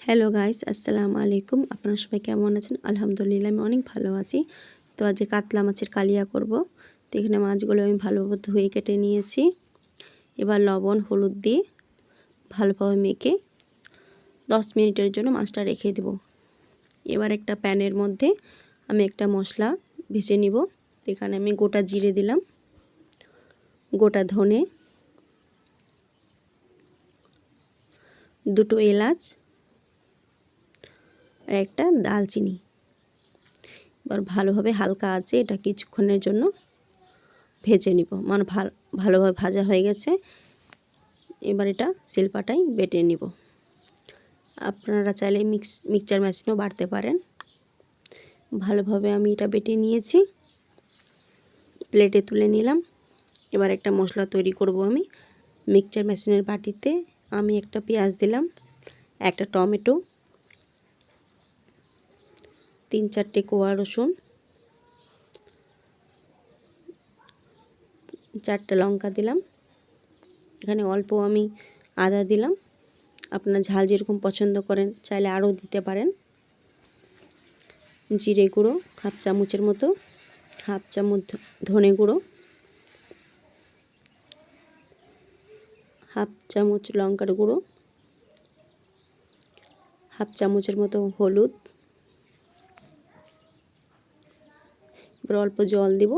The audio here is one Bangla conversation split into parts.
হ্যালো গাইস আসসালামু আলাইকুম আপনারা সবাই কেমন আছেন আলহামদুলিল্লাহ আমি অনেক ভালো আছি তো আজকে কাতলা মাছের কালিয়া করব তো এখানে মাছগুলো আমি ভালোভাবে ধুয়ে কেটে নিয়েছি এবার লবণ হলুদ দিয়ে ভালোভাবে মেখে দশ মিনিটের জন্য মাছটা রেখে দেব। এবার একটা প্যানের মধ্যে আমি একটা মশলা ভেজে নিব। এখানে আমি গোটা জিরে দিলাম। গোটা ধনে। দুটো এলাচ। আর একটা দালচিনি। এবার ভালোভাবে হালকা আছে এটা কিছুক্ষণের জন্য ভেজে নিব। মানে ভালোভাবে ভাজা হয়ে গেছে। এবার এটা শিল্পাটাই বেটে নিব। আপনারা চাইলে মিক্স, মিক্সচার মেশিনও বাড়তে পারেন। ভালোভাবে আমি এটা বেটে নিয়েছি। প্লেটে তুলে নিলাম। এবার একটা মশলা তৈরি করব আমি। মিক্সচার মেশিনের বাটিতে আমি একটা পেঁয়াজ দিলাম, একটা টমেটো তিন চারটে কোয়া রসুন, চারটে লঙ্কা দিলাম। এখানে অল্প আমি আদা দিলাম। আপনার ঝাল যেরকম পছন্দ করেন, চাইলে আরও দিতে পারেন। জিরে গুঁড়ো, হাফ চামচের মতো, হাফ চামচ ধনে গুঁড়ো, হাফ চামচ লঙ্কার গুঁড়ো, হাফ চামচের মতো হলুদ এবার অল্প জল দিব।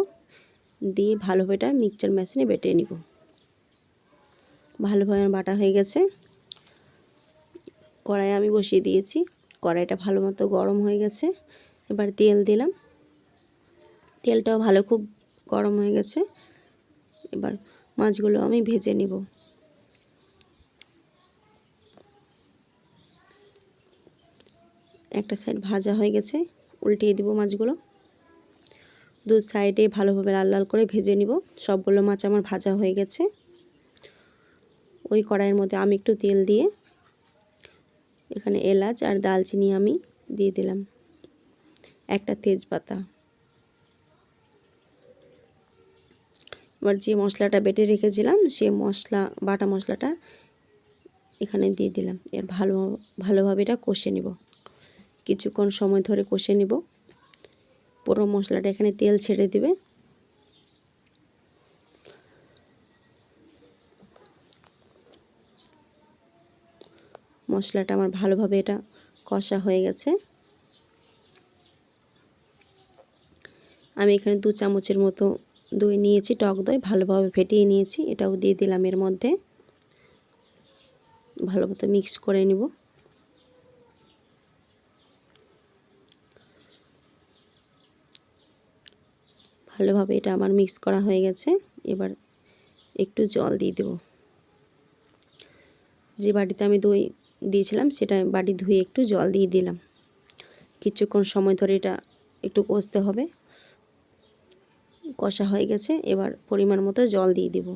দিয়ে ভালোভাবে এটা মিক্সচার মেশিনে বেটে নিব। ভালোভাবে বাটা হয়ে গেছে। কড়াই আমি বসিয়ে দিয়েছি। কড়াইটা ভালো মতো গরম হয়ে গেছে। এবার তেল দিলাম। তেলটাও ভালো খুব গরম হয়ে গেছে। এবার মাছগুলো আমি ভেজে নিব। একটা সাইড ভাজা হয়ে গেছে। উল্টিয়ে দিব মাছগুলো। দু সাইডে ভালোভাবে লাল লাল করে ভেজে নিব। সবগুলো মাছ আমার ভাজা হয়ে গেছে। ওই কড়াইয়ের মধ্যে আমি একটু তেল দিয়ে এখানে এলাচ আর দালচিনি আমি দিয়ে দিলাম। একটা তেজপাতা। এবার যে মশলাটা বেটে রেখেছিলাম, সে মশলা, বাটা মশলাটা এখানে দিয়ে দিলাম। এর ভালো, ভালোভাবে এটা কষে নিব। কিছুক্ষণ সময় ধরে কষে নিব। পুরো মশলাটা এখানে তেল ছেড়ে দিবে। মশলাটা আমার ভালোভাবে এটা কষা হয়ে গেছে। আমি এখানে দু চামচের মতো দই নিয়েছি, টক দই ভালোভাবে ফেটিয়ে নিয়েছি, এটাও দিয়ে দিলাম এর মধ্যে। ভালো মতো মিক্স করে নিব। ভালোভাবে এটা আমার মিক্স করা হয়ে গেছে। এবার একটু জল দিয়ে দেব। যে বাটিতে আমি দই দিয়েছিলাম, সেটা বাটি ধুয়ে একটু জল দিয়ে দিলাম। কিছুক্ষণ সময় ধরে এটা একটু কষতে হবে। কষা হয়ে গেছে, এবার পরিমাণ মতো জল দিয়ে দেব।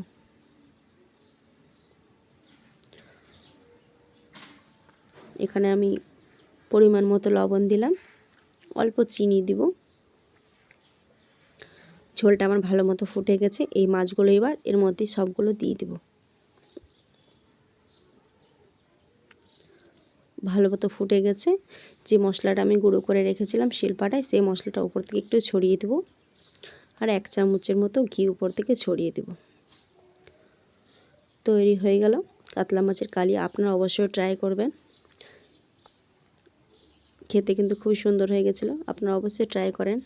এখানে আমি পরিমাণ মতো লবণ দিলাম। অল্প চিনি দিব। ঝোলটা আমার ভালো মতো ফুটে গেছে, এই মাছগুলো এবার এর মধ্যে সবগুলো দিয়ে দেব। ভালো মতো ফুটে গেছে, যে মশলাটা আমি গুঁড়ো করে রেখেছিলাম শিলপাটায়, সেই মশলাটা উপর থেকে একটু ছড়িয়ে দেব আর এক চামচের মতো ঘি উপর থেকে ছড়িয়ে দেব। তৈরি হয়ে গেল, কাতলা মাছের কালি আপনারা অবশ্যই ট্রাই করবেন। খেতে কিন্তু খুবই সুন্দর হয়ে গেছিল, আপনারা অবশ্যই ট্রাই করেন।